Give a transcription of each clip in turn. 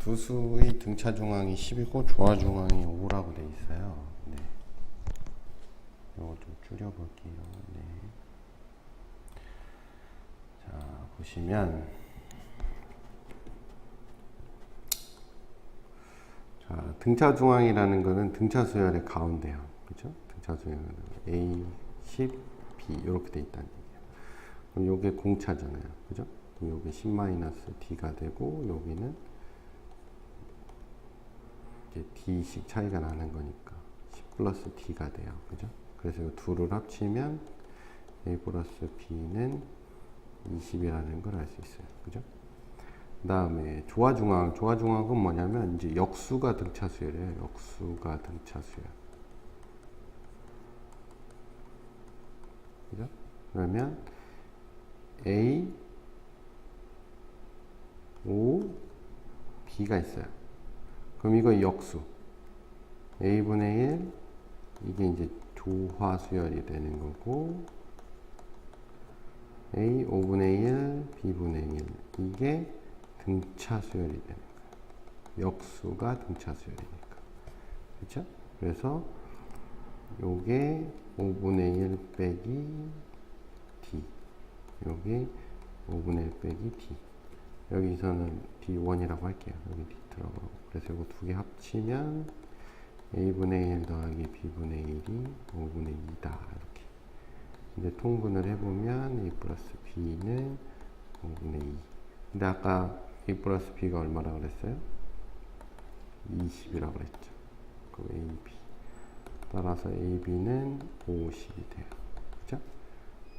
두 수의 등차 중앙이 10이고 조화 중앙이 5라고 돼 있어요. 네. 이거 좀 줄여볼게요. 네. 자, 보시면 자, 등차 중앙이라는 거는 등차 수열의 가운데요. 그죠? 등차 수열은 A, 10, B 이렇게 돼 있다는 얘기예요. 그럼 요게 공차잖아요. 그죠? 그럼 요게 10-D가 되고 여기는 이제 D씩 차이가 나는 거니까 10 플러스 D가 돼요. 그죠? 그래서 이 둘을 합치면 A 플러스 B는 20이라는 걸 알 수 있어요. 그죠? 그 다음에 조화중앙. 조화중앙은 뭐냐면 이제 역수가 등차수열이에요. 역수가 등차수열. 그죠? 그러면 A, O, B가 있어요. 그럼 이거 역수. A분의 1, 이게 이제 조화수열이 되는 거고, A 5분의 1, B분의 1. 이게 등차수열이 되는 거예요. 역수가 등차수열이니까. 그렇죠? 그래서 요게 5분의 1 빼기 D. 요게 5분의 1 빼기 D. 여기서는 D1이라고 할게요. 여기 D 들어가고. 그래서 이거 두 개 합치면 A분의 1 더하기 B분의 1이 5분의 2다. 이렇게. 이제 통분을 해보면 A 플러스 B는 5분의 2. 근데 아까 A 플러스 B가 얼마라 그랬어요? 20이라고 그랬죠. 그럼 AB. 따라서 AB는 50이 돼요. 그죠?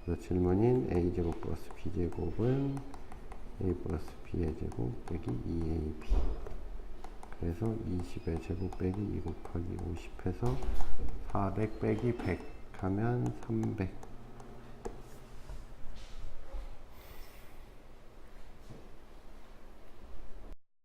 그래서 질문인 A제곱 플러스 B제곱은 A 플러스 B의 제곱 빼기 2AB. 그래서 20의 제곱 빼기 2 곱하기 50 해서 400 빼기 100 하면 300